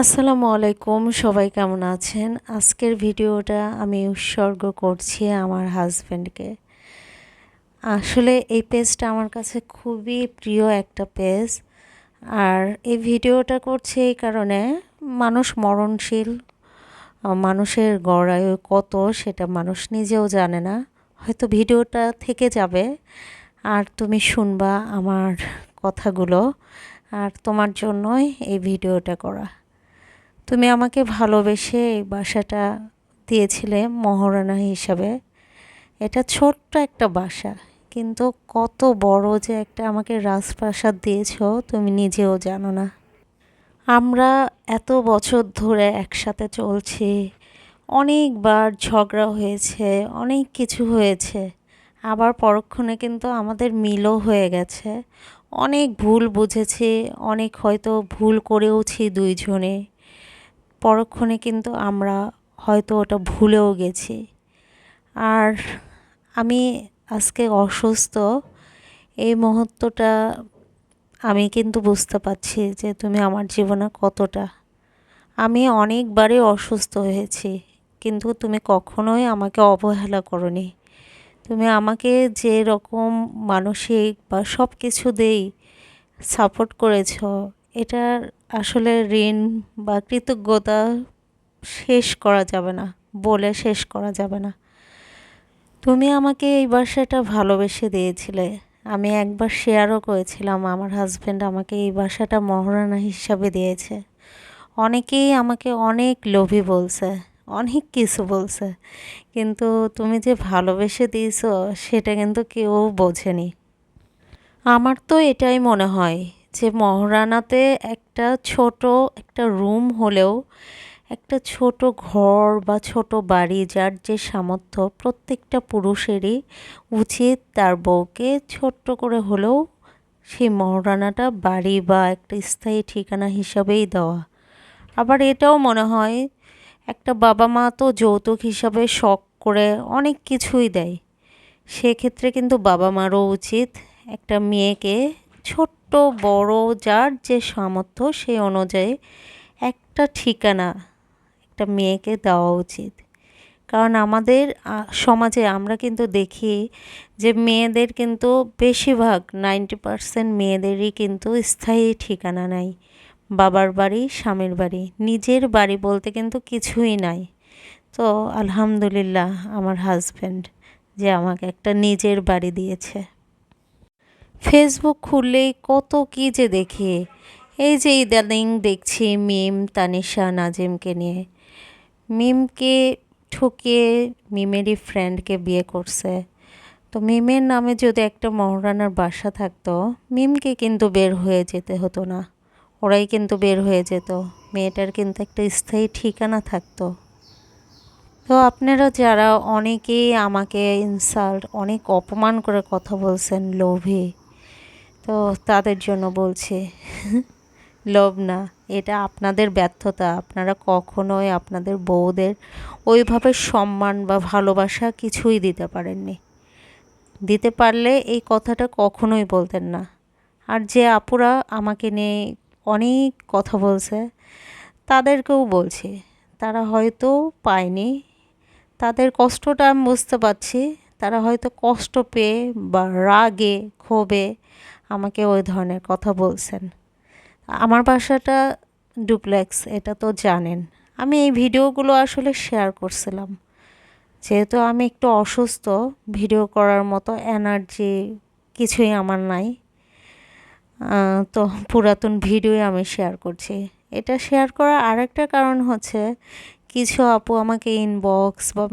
আসসালামু আলাইকুম, সবাই কেমন আছেন? আজকের ভিডিওটা আমি উৎসর্গ করছি আমার হাজব্যান্ডকে আসলে এই পেজটা আমার কাছে খুবই প্রিয় একটা পেজ। আর এই ভিডিওটা করছি এই কারণে মানুষ মরণশীল, মানুষের গড়ায়ু কত সেটা মানুষ নিজেও জানে না। হয়তো ভিডিওটা থেকে যাবে। আর তুমি শুনবা আমার কথাগুলো। আর তোমার জন্যই এই ভিডিওটা করা। তুমি আমাকে ভালোবেসে এই বাসাটা দিয়েছিলে মহারানা হিসাবে। এটা ছোট্ট একটা বাসা, কিন্তু কত বড় যে একটা আমাকে রাজপ্রাসাদ দিয়েছ, তুমি নিজেও জানো না। আমরা এত বছর ধরে একসাথে চলছি, অনেকবার ঝগড়া হয়েছে, অনেক কিছু হয়েছে, আবার পরক্ষণে কিন্তু আমাদের মিলও হয়ে গেছে। অনেক ভুল বুঝেছি, অনেক হয়তো ভুল করেওছি দুইজনে। পরক্ষণে কিন্তু আমরা হয়তো ওটা ভুলেও গেছি। আর আমি আজকে অসুস্থ, এই মুহূর্তটা আমি কিন্তু বুঝতে পারছি যে তুমি আমার জীবনে কতটা। আমি অনেকবারই অসুস্থ হয়েছি, কিন্তু তুমি কখনোই আমাকে অবহেলা করনি। তুমি আমাকে যে রকম মানসিক বা সব কিছু দেই সাপোর্ট করেছ, এটার আসলে ঋণ বা কৃতজ্ঞতা শেষ করা যাবে না, বলে শেষ করা যাবে না। তুমি আমাকে এই বাসাটা ভালোবেসে দিয়েছিলে। আমি একবার শেয়ারও করেছিলাম, আমার হাজব্যান্ড আমাকে এই বাসাটা মহারানা হিসাবে দিয়েছে। অনেকেই আমাকে অনেক লোভী বলছে, অনেক কিছু বলছে, কিন্তু তুমি যে ভালোবেসে দিয়েছ, সেটা কিন্তু কেউ বোঝেনি। আমার তো এটাই মনে হয় যে মহারানাতে একটা ছোট একটা রুম হলেও একটা ছোট ঘর বা ছোট বাড়ি যার যে সামর্থ্য প্রত্যেকটা পুরুষেরই উচিত তার বউকে ছোট্ট করে হলেও সেই মহারানাটা বাড়ি বা একটা স্থায়ী ঠিকানা হিসাবেই দেওয়া। আবার এটাও মনে হয় একটা বাবা মা তো যৌতুক হিসাবে শখ করে অনেক কিছুই দেয়। সেক্ষেত্রে কিন্তু বাবা মারও উচিত একটা মেয়েকে ছোট্ট বড়, যার যে সামর্থ্য সেই অনুযায়ী একটা ঠিকানা একটা মেয়েকে দেওয়া উচিত। কারণ আমাদের সমাজে আমরা কিন্তু দেখি যে মেয়েদের কিন্তু বেশিরভাগ নাইনটি পারসেন্ট মেয়েদেরই কিন্তু স্থায়ী ঠিকানা নাই। বাবার বাড়ি, স্বামীর বাড়ি, নিজের বাড়ি বলতে কিন্তু কিছুই নাই। তো আলহামদুলিল্লাহ আমার হাজব্যান্ড যে আমাকে একটা নিজের বাড়ি দিয়েছে। ফেসবুক খুললেই কত কী যে দেখি। এই যে ইদানিং দেখছি মিম, তানিশা, নাজিমকে নিয়ে। মিমকে ঠকিয়ে মিমেরই ফ্রেন্ডকে বিয়ে করছে। তো মিমের নামে যদি একটা মহারানার বাসা থাকতো, মিমকে কিন্তু বের হয়ে যেতে হতো না। ওরাই কিন্তু বের হয়ে যেত। মেয়েটার কিন্তু একটা স্থায়ী ঠিকানা থাকতো। তো আপনারা যারা অনেকেই আমাকে ইনসাল্ট অনেক অপমান করে কথা বলছেন লোভে তো তাদের জন্য বলছে, লোভ না, এটা আপনাদের ব্যর্থতা। আপনারা কখনোই আপনাদের বউদের ওইভাবে সম্মান বা ভালোবাসা কিছুই দিতে পারেননি। দিতে পারলে এই কথাটা কখনোই বলতেন না। আর যে আপুরা আমাকে নিয়ে অনেক কথা বলছে, তাদেরকেও বলছি। তারা হয়তো পায়নি। তাদের কষ্টটা আমি বুঝতে পারছি। তারা হয়তো কষ্ট পেয়ে বা রাগে, ক্ষোভে আমাকে ওই ধরনের কথা বলছেন। আমার বাসাটা ডুপ্লেক্স, এটা তো জানেন। আমি এই ভিডিওগুলো আসলে শেয়ার করছিলাম। যেহেতু আমি একটু অসুস্থ, ভিডিও করার মতো এনার্জি কিছুই আমার নাই। তো পুরাতন ভিডিও আমি শেয়ার করছি। এটা শেয়ার করার আরেকটা কারণ হচ্ছে, কিছু আপু আমাকে ইনবক্স বা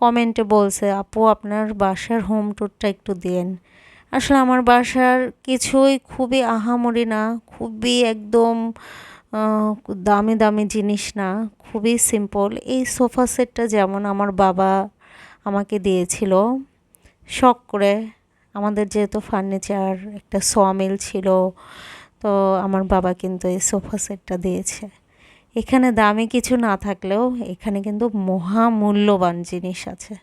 কমেন্টে বলছে, আপু, আপনার বাসার হোম ট্যুরটা একটু দেন। আসলে আমার বাসার কিছুই খুবই আহামরি না, খুবই একদম দামি দামি জিনিস না, খুবই সিম্পল এই সোফা সেটটা যেমন আমার বাবা আমাকে দিয়েছিল, শখ করে আমাদের যেহেতু ফার্নিচার একটা সোয়ামিল ছিল, তো আমার বাবা কিন্তু এই সোফা সেটটা দিয়েছে। এখানে দামি কিছু না থাকলেও এখানে কিন্তু মহামূল্যবান জিনিস আছে।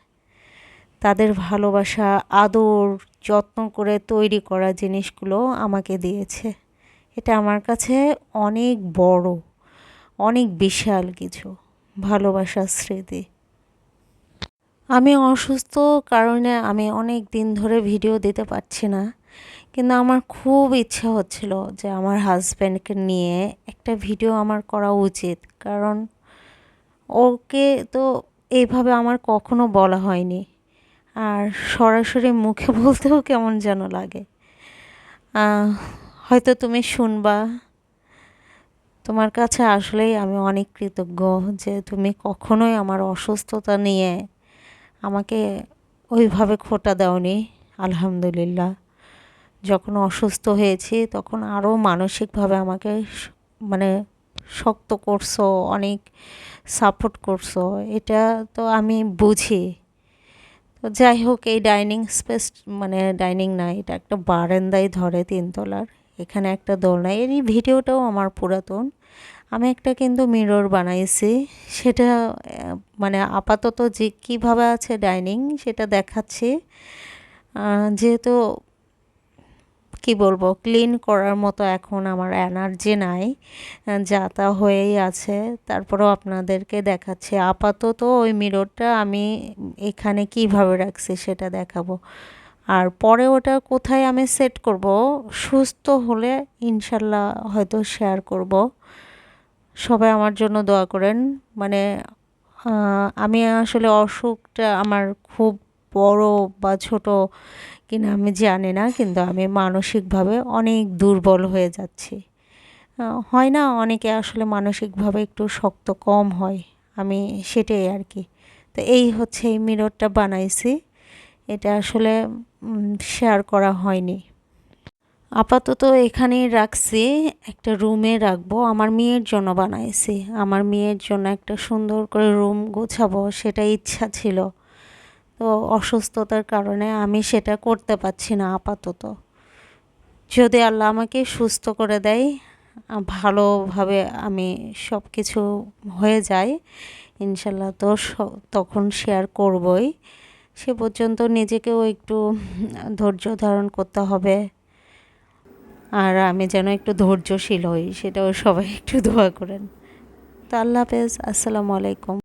তাদের ভালোবাসা, আদর যত্ন করে তৈরি করা জিনিসগুলো আমাকে দিয়েছে। এটা আমার কাছে অনেক বড়, অনেক বিশাল কিছু, ভালোবাসার স্মৃতি। আমি অসুস্থ কারণে আমি অনেক দিন ধরে ভিডিও দিতে পারছি না, কিন্তু আমার খুব ইচ্ছা হচ্ছিল যে আমার হাজব্যান্ডকে নিয়ে একটা ভিডিও আমার করা উচিত, কারণ ওকে তো এইভাবে আমার কখনো বলা হয়নি। আর সরাসরি মুখে বলতেও কেমন যেন লাগে। হয়তো তুমি শুনবা। তোমার কাছে আসলেই আমি অনেক কৃতজ্ঞ যে তুমি কখনোই আমার অসুস্থতা নিয়ে আমাকে ওইভাবে খোটা দাওনি, আলহামদুলিল্লাহ। যখন অসুস্থ হয়েছি তখন আরও মানসিকভাবে আমাকে মানে শক্ত করছ, অনেক সাপোর্ট করছ। এটা তো আমি বুঝি। তো যাই হোক, এই ডাইনিং স্পেস মানে ডাইনিং না, এটা একটা বারান্দায় ধরে তিনতলার। এখানে একটা দোলনা। এরই ভিডিওটাও আমার পুরাতন। আমি একটা কিন্তু মিরর বানাইছি। সেটা মানে আপাতত যে কীভাবে আছে ডাইনিং সেটা দেখাচ্ছি। যেহেতু কি বলব ক্লিন করার মতো এখন আমার এনার্জি নাই, যা তা হয়েই আছে। তারপরেও আপনাদেরকে দেখাচ্ছি, আপাতত ওই মিররটা আমি এখানে কীভাবে রাখছি সেটা দেখাবো। আর পরে ওটা কোথায় আমি সেট করব, সুস্থ হলে ইনশাল্লাহ হয়তো শেয়ার করব। সবাই আমার জন্য দোয়া করেন মানে আমি আসলে অসুখটা আমার খুব বড় বা ছোট কিনা আমি জানি না, কিন্তু আমি মানসিকভাবে অনেক দুর্বল হয়ে যাচ্ছি। হয় না অনেকে আসলে মানসিকভাবে একটু শক্ত কম হয়, আমি সেটাই আর কি। তো এই হচ্ছে এই মিররটা বানাইছি, এটা আসলে শেয়ার করা হয়নি। আপাতত এখানেই রাখছি, একটা রুমে রাখব, আমার মেয়ের জন্য বানাইছি। আমার মেয়ের জন্য একটা সুন্দর করে রুম গোছাবো সেটা ইচ্ছা ছিল। তো অসুস্থতার কারণে আমি সেটা করতে পারছি না আপাতত। যদি আল্লাহ আমাকে সুস্থ করে দেয়, ভালোভাবে আমি সব কিছু হয়ে যায়, ইনশাল্লাহ তো তখন শেয়ার করবই। সে পর্যন্ত নিজেকেও একটু ধৈর্য ধারণ করতে হবে। আর আমি যেন একটু ধৈর্যশীল হই, সেটাও সবাই একটু দোয়া করেন। তো আল্লাহ হাফেজ, আসসালামু আলাইকুম।